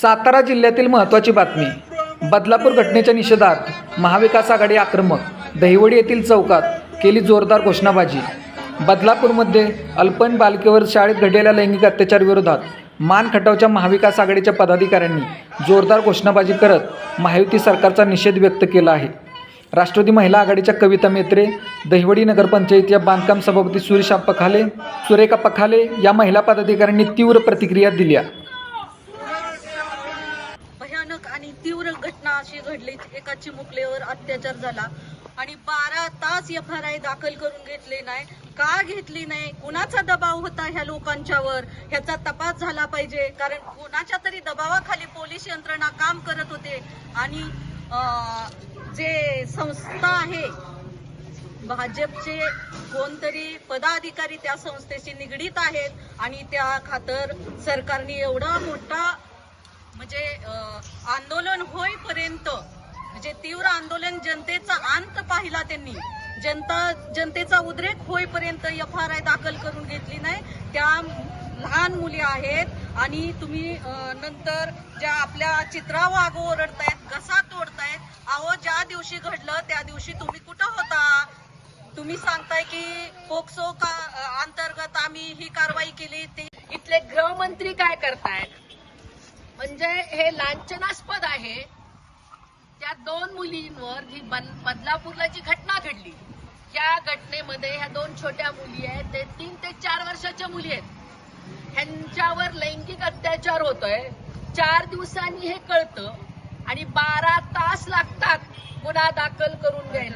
सातारा जिल्ह्यातील महत्त्वाची बातमी. बदलापूर घटनेच्या निषेधात महाविकास आघाडी आक्रमक. दहिवडी येथील चौकात केली जोरदार घोषणाबाजी. बदलापूरमध्ये अल्पन बालकेवर शाळेत घडलेल्या लैंगिक अत्याचारविरोधात मान खटावच्या महाविकास आघाडीच्या पदाधिकाऱ्यांनी जोरदार घोषणाबाजी करत महायुती सरकारचा निषेध व्यक्त केला आहे. राष्ट्रवादी महिला आघाडीच्या कविता मेत्रे दहिवडी नगरपंचायत या बांधकाम सभापती सुरेशा पखाले सुरेखा पखाले या महिला पदाधिकाऱ्यांनी तीव्र प्रतिक्रिया दिल्या. भयानक आणि तीव्र घटना अशी घडली. एका चिमुकलेवर अत्याचार झाला. आणि बारा तास एफ आर आय दाखल करून घेतले नाही. का घेतली नाही? कुणाचा दबाव होता ह्या लोकांच्यावर? ह्याचा तपास झाला पाहिजे. कारण कुणाच्या तरी दबावाखाली पोलीस यंत्रणा काम करत होते. आणि जे संस्था आहे भाजपचे कोणतरी पदाधिकारी त्या संस्थेशी निगडीत आहेत. आणि त्या खातर सरकारने एवढा मोठा म्हणजे आंदोलन होईपर्यंत म्हणजे तीव्र आंदोलन जनतेचा अंत पाहिला त्यांनी. जनता जनतेचा उद्रेक होईपर्यंत एफ आर आय दाखल करून घेतली नाही. त्या लहान मुली आहेत आणि तुम्ही नंतर ज्या आपल्या चित्रा वाघ ओरडतायत घसा तोडतायत अहो ज्या दिवशी घडलं त्या दिवशी तुम्ही कुठं होता? तुम्ही सांगताय की पोक्सो का अंतर्गत आम्ही ही कारवाई केली ते इथले गृहमंत्री काय करतायत? म्हणजे हे लांछनास्पद आहे. त्या दोन मुलींवर जी बन- बदलापूरला जी घटना घडली या घटनेमध्ये ह्या दोन छोट्या मुली आहेत ते तीन ते चार वर्षाच्या मुली आहेत. ह्यांच्यावर लैंगिक अत्याचार होतोय. चार दिवसांनी हे कळतं आणि बारा तास लागतात गुन्हा दाखल करून घ्यायला.